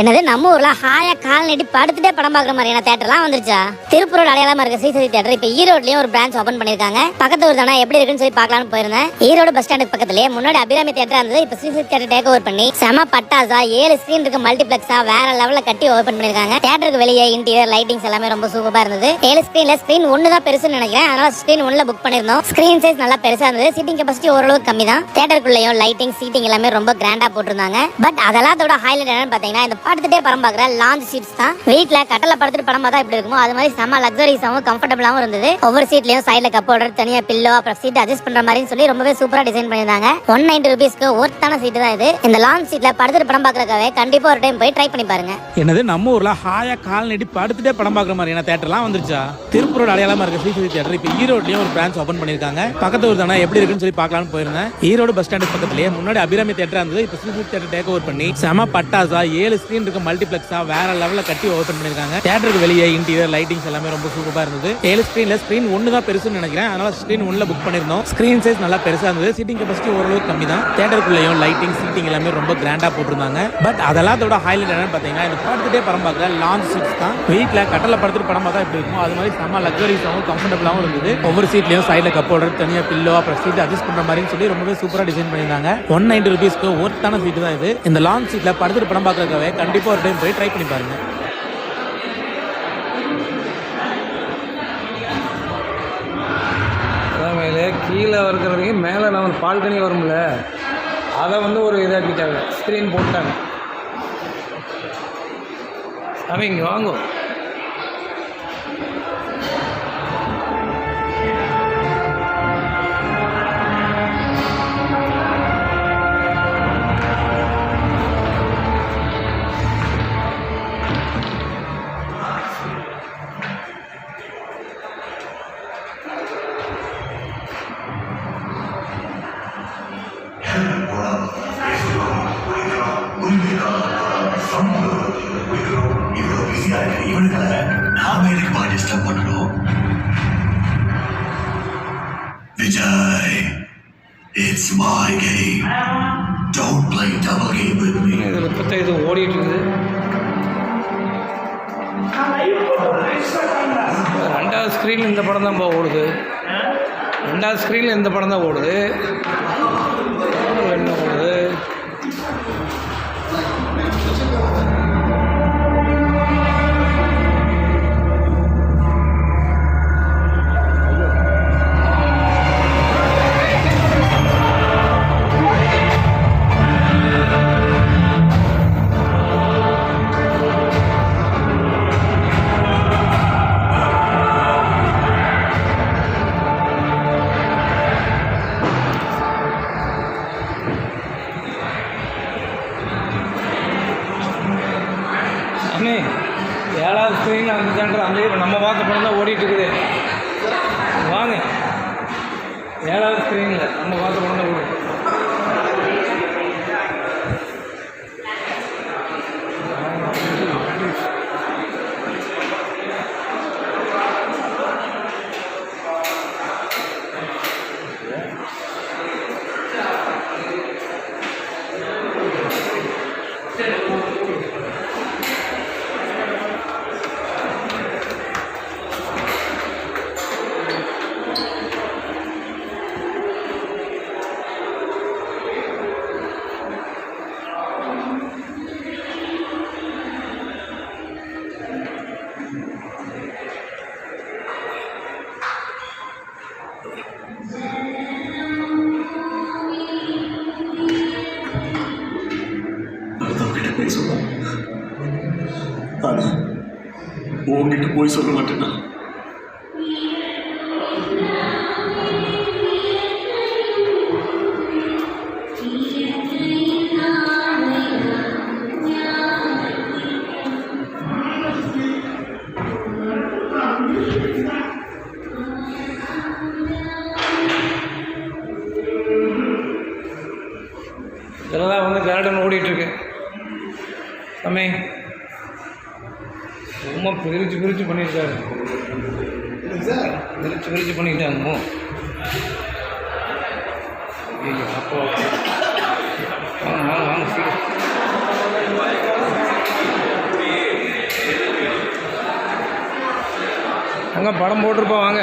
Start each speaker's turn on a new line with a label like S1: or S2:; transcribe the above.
S1: என்னது நம்ம ஊர்ல ஹாயா கால் நீட்டி படுத்துட்டே படம் பாக்குற மாதிரியான தேட்டர்லாம் வந்துருச்சா? திருப்பூரோட அடையாளமா இருக்க ஸ்ரீசக்தி தேட்டர் இப்ப ஈரோட்லயும் ஒரு பிரான்ச் ஓபன் பண்ணிருக்காங்க பக்கத்து ஊர் தானே எப்படி இருக்குன்னு சொல்லி பார்க்கலாம்னு போயிருந்தேன். ஈரோடு பஸ் ஸ்டாண்டுக்கு பக்கத்துலயே முன்னாடி அபிராமி தேட்டர் இருந்தது இப்ப ஸ்ரீசக்தி தேட்டர் டேக் ஓவர் பண்ணி செம பட்டாசா ஏழு ஸ்கிரீன் இருக்க மல்டிபிளெக்ஸா வேற லெவல்ல கட்டி ஓபன் பண்ணிருக்காங்க தேட்டருக்கு வெளியே இன்டீரியர் லைட்டிங்ஸ் எல்லாமே ரொம்ப சூப்பரா இருந்தது. ஏழு ஸ்கிரீன்ல ஸ்கிரீன் ஒன்னு தான் பெருசுன்னு நினைக்கிறேன். அதனால ஸ்கிரீன் ஒன்ல புக் பண்ணிருந்தோம் ஸ்கிரீன் சைஸ் நல்லா பெருசா இருந்தது. சீட்டிங் கெபாசிட்டி ஓரளவுக்கு கம்மி தான் தேட்டருக்குள்ளேயும் லைட்டிங் சீட்டிங் எல்லாமே ரொம்ப கிராண்டா போட்டிருந்தாங்க. பட் அதெல்லாத்தோட ஹைலைட் என்னன்னு பாத்தீங்கன்னா இந்த படுத்துட்டே படம் பார்க்குற லாஞ்ச் சீட்ஸ் தான். வீட்டில் கட்டல படுத்துட்டு படம் பார்த்தா எப்படி இருக்குமோ அது மாதிரி செம்ம லக்ஸரிஸாவும் கம்ஃபர்டபுளாவும் இருந்தது. ஒவ்வொரு சீட்லயும் சைடில் கப் ஹோல்டர் தனியா பில்லோ அப்புறம் சீட் அட்ஜஸ்ட் பண்ற மாதிரி சொல்லி ரொம்பவே சூப்பரா டிசைன் பண்ணிருந்தாங்க ஒன் நைன்டி ருபீஸ்க்கு ஒர்த்தான சீட் தான் இது. இந்த லாஞ்ச் சீட்ல படுத்துட்டு படம் பார்க்கறதுக்காகவே கண்டிப்பா ஒரு டைம் போய் ட்ரை பண்ணி பாருங்க.
S2: என்னது நம்ம ஊர்ல ஹாயா கால் நடி படுத்துட்டே படம் பார்க்குற மாதிரியான தேட்டர்லாம் வந்துருச்சா? திருப்பூரோட அடையாளமா இருக்க ஸ்ரீசக்தி தேட்டர் இப்போ ஈரோட்லயும் ஒரு பிரான்ச் ஓபன் பண்ணிருக்காங்க பக்கத்து ஊர் தானே எப்படி இருக்குன்னு சொல்லி பார்க்கலாம்னு போயிருந்தேன். ஈரோடு பஸ் ஸ்டாண்டு பக்கத்துலயே முன்னாடி அபிராமி தேட்டர் இருந்தது. இப்போ ஸ்ரீசக்தி தேட்டர் டேக் ஓவர் பண்ணி செம பட்டாசா ஏழு ஸ்கிரீன் இருக்க மல்டிபிளெக்ஸா வேற லெவல்ல கட்டி ஓபன் பண்ணிருக்காங்க. தேட்டருக்கு வெளியே இன்டீரியர் லைட்டிங்ஸ் எல்லாமே ரொம்ப சூப்பரா இருந்தது. ஏழு ஸ்கிரீன்ல ஸ்கிரீன் ஒன்று தான் பெருசுன்னு நினைக்கிறேன். அதனால ஸ்கிரீன் ஒன்ல புக் பண்ணிருந்தோம். ஸ்கிரீன் சைஸ் நல்லா பெருசா இருந்தது. சீட்டிங் கெபாசிட்டி ஓரளவுக்கு கம்மி தான் தேட்டருக்குள்ளேயும் லைட்டிங் சீட்டிங் எல்லாமே ரொம்ப கிராண்டா போட்டிருந்தாங்க. பட் அதெல்லாத்தோட ஹைலைட் என்னன்னு பாத்தீங்கன்னா இந்த படுத்துட்டே படம் பார்க்கல லான்ச் சீட்ஸ் தான். வீட்ல கட்டளை படுத்துட்டு படம் பார்த்தா எப்படி இருக்கும்? அது மாதிரி செம்ம லக்ஸரிஸாகவும் கம்ஃபர்டபுளாகவும் இருந்தது. ஒவ்வொரு சீட்லயும் சைடில் கப் ஹோல்டர் தனியா பில்லோ அப்புறம் சீட் அட்ஜஸ்ட் பண்ற மாதிரி சொல்லி ரொம்பவே சூப்பரா டிசைன் பண்ணியிருந்தாங்க. ஒன் நைன்டி ருபீஸ்க்கு ஒர்த்தான சீட் தான் இது. இந்த லான்ச் சீட்ல படுத்துட்டு படம் பார்க்கறதுக்காகவே கண்டிப்பாக ஒரு டைம் போய் ட்ரை பண்ணி பாருங்க.
S3: அதான் மேலே கீழே இருக்கிறதுக்கு மேலே நம்ம பால்கனி வரும்ல அதை வந்து ஒரு இதாக்கிட்டாங்க ஸ்க்ரீன் போட்டாங்க. சாமி இங்கே
S4: இவனுங்களை நாம எதுக்குமா டிஸ்டர்ப் பண்ணணும்? Vijay it's my game don't play double game with me
S3: இதுல இப்போ இது ஓடிட்டு இருக்குது. ரெண்டாவது ஸ்க்ரீனில் இந்த படம் தான் ஓடுது. ரெண்டாவது ஸ்க்ரீனில் இந்த படம் தான் ஓடுது. என்ன ஓடுது? லக்ஷ்மி ஏழாவது ஸ்க்ரீனில் அந்த தேட்டர் அந்த நம்ம பார்த்த படம் தான் ஓடிட்டுருக்குது வாங்க. ஏழாவது ஸ்க்ரீனில் நம்ம பார்த்த படம் தான் ஓடி
S4: அடுத்தவங்கிட்ட பேசணும் ஆனா உங்ககிட்ட போய் சொல்ல மாட்டேன்னா
S3: you. தம்பி. ரொம்ப பிரித்து பிரிச்சு பண்ணியிருக்காரு சார் பிரித்து பிரித்து பண்ணிக்கிட்டாங்க அப்போ. வாங்க வாங்க வாங்க சீக்கிரம். அங்கே படம் போட்டிருப்போம் வாங்க.